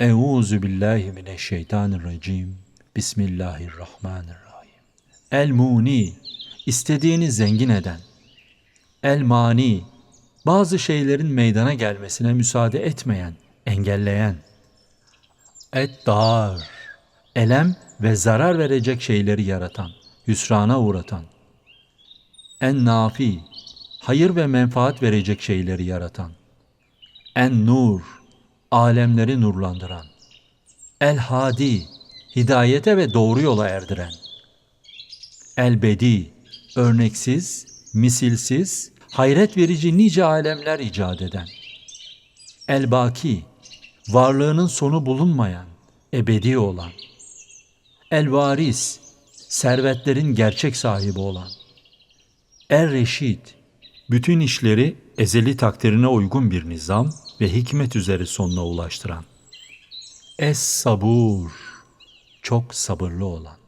Euzu billahi mineşşeytanirracim. Bismillahirrahmanirrahim. El Muni, istediğini zengin eden. El Mani, bazı şeylerin meydana gelmesine müsaade etmeyen, engelleyen. Et Dar, elem ve zarar verecek şeyleri yaratan, hüsrana uğratan. En Nafi, hayır ve menfaat verecek şeyleri yaratan. En Nur, alemleri nurlandıran. El Hadi, hidayete ve doğru yola erdiren. El Bedi, örneksiz, misilsiz, hayret verici nice alemler icat eden. El Baki, varlığının sonu bulunmayan, ebedi olan. El Varis, servetlerin gerçek sahibi olan. El Reşid, bütün işleri ezeli takdirine uygun bir nizam ve hikmet üzere sonuna ulaştıran. Es Sabur, çok sabırlı olan.